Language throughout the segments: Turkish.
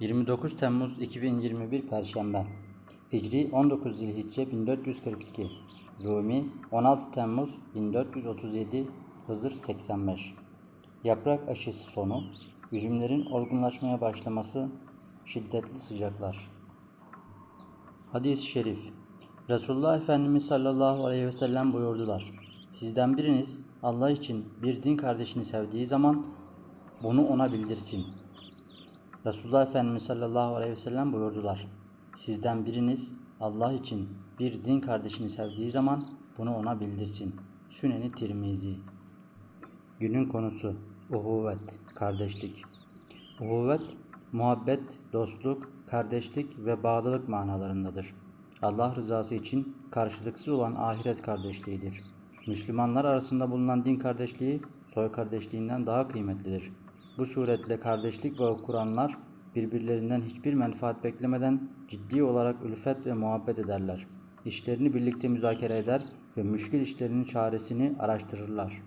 29 Temmuz 2021 Perşembe. Hicri 19 Zilhicce 1442 Rumi 16 Temmuz 1437 Hızır 85 Yaprak aşısı sonu Üzümlerin olgunlaşmaya başlaması Şiddetli sıcaklar. Hadis-i şerif. Resulullah Efendimiz sallallahu aleyhi ve sellem buyurdular. Sizden biriniz Allah için bir din kardeşini sevdiği zaman bunu ona bildirsin. Resulullah Efendimiz sallallahu aleyhi ve sellem buyurdular. Sizden biriniz Allah için bir din kardeşini sevdiği zaman bunu ona bildirsin. Süneni Tirmizi Günün konusu Uhuvvet, kardeşlik. Uhuvvet, muhabbet, dostluk, kardeşlik ve bağlılık manalarındadır. Allah rızası için karşılıksız olan ahiret kardeşliğidir. Müslümanlar arasında bulunan din kardeşliği soy kardeşliğinden daha kıymetlidir. Bu suretle kardeşlik bağı kuranlar birbirlerinden hiçbir menfaat beklemeden ciddi olarak ülfet ve muhabbet ederler. İşlerini birlikte müzakere eder ve müşkil işlerinin çaresini araştırırlar.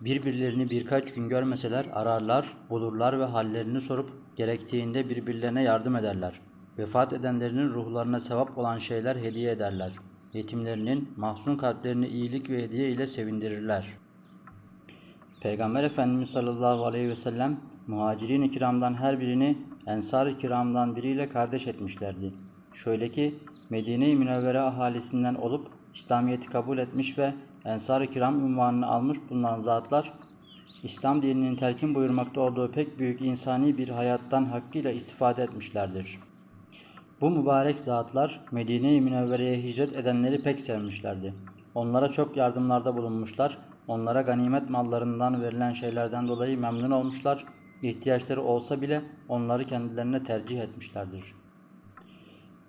Birbirlerini birkaç gün görmeseler ararlar, bulurlar ve hallerini sorup gerektiğinde birbirlerine yardım ederler. Vefat edenlerinin ruhlarına sevap olan şeyler hediye ederler. Yetimlerinin mahzun kalplerini iyilik ve hediye ile sevindirirler. Peygamber Efendimiz sallallahu aleyhi ve sellem muhacirin-i kiramdan her birini ensar-ı kiramdan biriyle kardeş etmişlerdi. Şöyle ki Medine-i Münevvere ahalisinden olup İslamiyet'i kabul etmiş ve ensar-ı kiram unvanını almış bulunan zatlar İslam dininin telkin buyurmakta olduğu pek büyük insani bir hayattan hakkıyla istifade etmişlerdir. Bu mübarek zatlar Medine-i Münevvere'ye hicret edenleri pek sevmişlerdi. Onlara çok yardımlarda bulunmuşlar, onlara ganimet mallarından verilen şeylerden dolayı memnun olmuşlar, ihtiyaçları olsa bile onları kendilerine tercih etmişlerdir.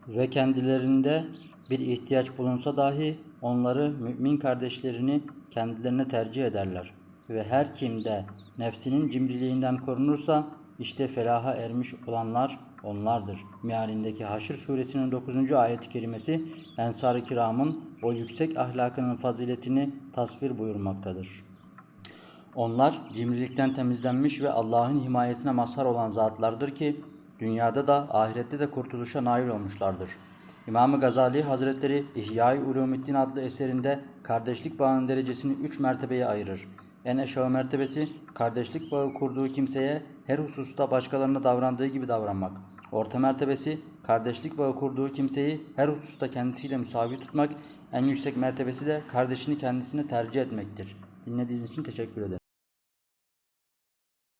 Ve kendilerinde bir ihtiyaç bulunsa dahi onları mümin kardeşlerini kendilerine tercih ederler. Ve her kimde nefsinin cimriliğinden korunursa işte felaha ermiş olanlar onlardır. Mealindeki Haşr suresinin 9. ayet-i kerimesi Ensar-ı Kiram'ın o yüksek ahlakının faziletini tasvir buyurmaktadır. Onlar cimrilikten temizlenmiş ve Allah'ın himayesine mazhar olan zatlardır ki dünyada da ahirette de kurtuluşa nail olmuşlardır. İmam-ı Gazali Hazretleri İhya-i Ulumiddin adlı eserinde kardeşlik bağının derecesini üç mertebeye ayırır. En aşağı mertebesi kardeşlik bağı kurduğu kimseye her hususta başkalarına davrandığı gibi davranmak. Orta mertebesi kardeşlik bağı kurduğu kimseyi her hususta kendisiyle müsavi tutmak. En yüksek mertebesi de kardeşini kendisine tercih etmektir. Dinlediğiniz için teşekkür ederim.